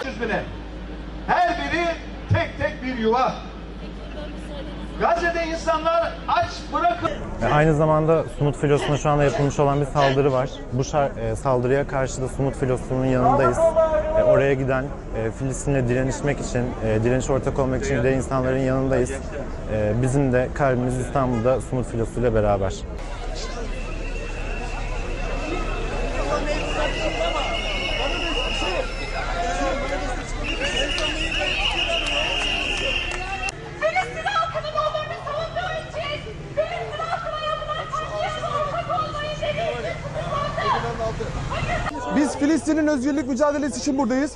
300 bine. Her biri tek tek bir yuva. Gazze'de insanlar aç bırakın. E, aynı zamanda Sumut filosuna şu anda yapılmış olan bir saldırı var. Bu e, saldırıya karşı da Sumut filosunun yanındayız. E, oraya giden Filistin'le direnişmek için, direniş ortak olmak için de insanların yanındayız. Bizim de kalbimiz İstanbul'da Sumut filosuyla beraber. Biz Filistin'in özgürlük mücadelesi için buradayız.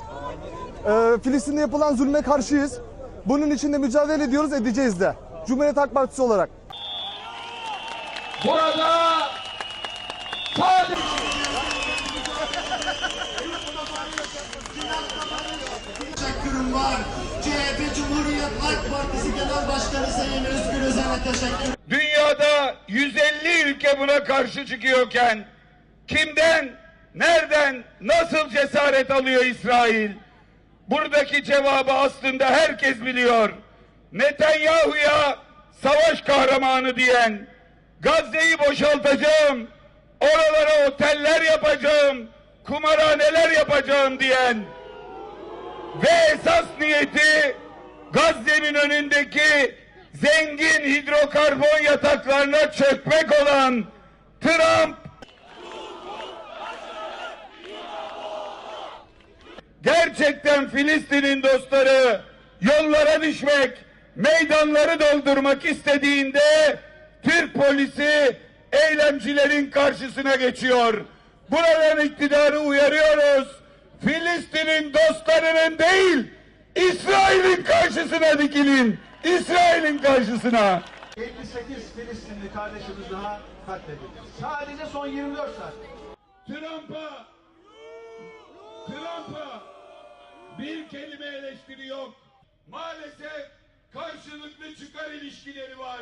Ee, Filistin'de yapılan zulme karşıyız. Bunun için de mücadele ediyoruz, edeceğiz de. Cumhuriyet Halk Partisi olarak. Burada sadece teşekkürüm var. CHP Cumhuriyet Halk Partisi Genel Başkanı Sayın Özgür Özel'e teşekkür Dünyada 150 ülke buna karşı çıkıyorken kimden, nereden, nasıl cesaret alıyor İsrail? Buradaki cevabı aslında herkes biliyor. Netanyahu'ya savaş kahramanı diyen, Gazze'yi boşaltacağım, oralara oteller yapacağım, kumarhaneler yapacağım diyen ve esas niyeti Gazze'nin önündeki zengin hidrokarbon yataklarına çökmek olan Trump gerçekten Filistin'in dostları yollara düşmek, meydanları doldurmak istediğinde Türk polisi eylemcilerin karşısına geçiyor. Buradan iktidarı uyarıyoruz. Filistin'in dostlarının değil, İsrail'in karşısına dikilin. İsrail'in karşısına. 78 Filistinli kardeşimiz daha katledildi. Sadece son 24 saat. Trump'a Trump'a bir kelime eleştiri yok. Maalesef karşılıklı çıkar ilişkileri var.